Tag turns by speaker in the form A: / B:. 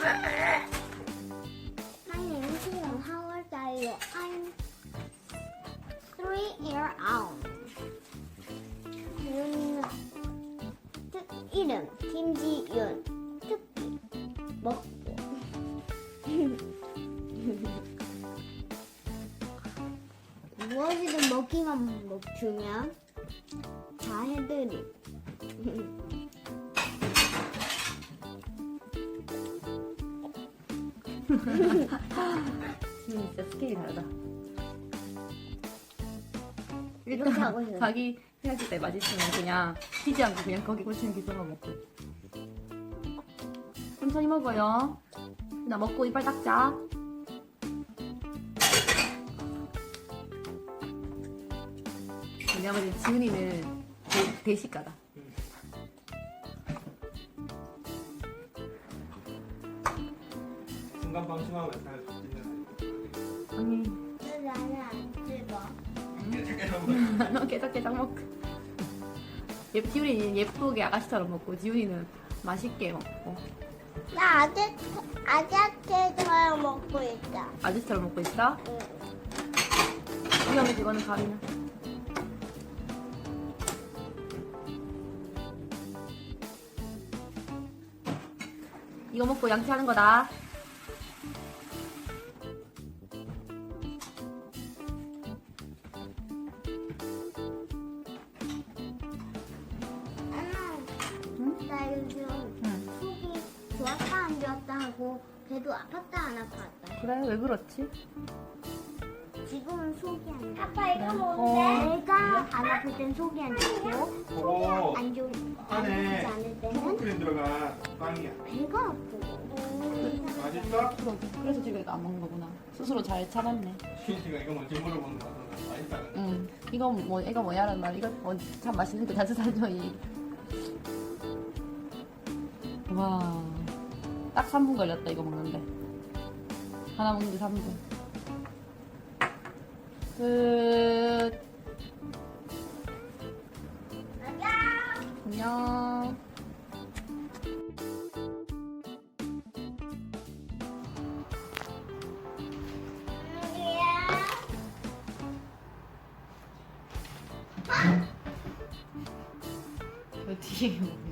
A: Old are you? I'm three year old. 윤 특 이름 김지윤 특기 먹고 무엇이든 먹기만 먹 주면 다 해드림.
B: 진짜 스케일이 다르다.
A: 이렇게 하고 있어요.
B: 자기 생각할 때 맛있으면 그냥 튀지 않고 그냥 거기 꽂히는 기성만 먹고. 천천히 먹어요. 나 먹고 이빨 닦자. 지은이는 대, 대식가다.
C: 순간 방심하면 잘 잡히는
B: 아니,
A: 나는 안 찍어.
B: 너 깨작깨작 먹고. 예, 지훈이는 예쁘게 아가씨처럼 먹고 지훈이는 맛있게 먹고
A: 나 아직 아자트처럼 먹고 있다.
B: 아저씨처럼 먹고 있어?
A: 응.
B: 위험해 이거는 가리냐 이거 먹고 양치하는 거다
A: 나 요즘
B: 응.
A: 속이 좋았다 안 좋았다 하고 배도 아팠다 안 아팠다.
B: 그래 왜 그렇지?
A: 지금은 속이 안 좋아. 아빠 이거
B: 뭔데?
A: 내가 안 아플 땐 속이 안 좋고
C: 그거
A: 안 좋은 안
C: 안에
A: 아프지 않을 때는
C: 초코크림 들어간 빵이야
A: 배가 아프고.
C: 맛있어?
B: 그래서 지금 이거 안 먹는 거구나 스스로 잘 참았네
C: 신씨가 이거 뭔지 물어보는 거 같아 맛있다
B: 응 이거 뭐 이거 뭐야라는 말 이거 뭐, 참 맛있는 거 자주 살죠 이 와 딱 3분 걸렸다 이거 먹는데. 하나 먹는데 3분. 끝. 안녕. 그 뒤에 뭐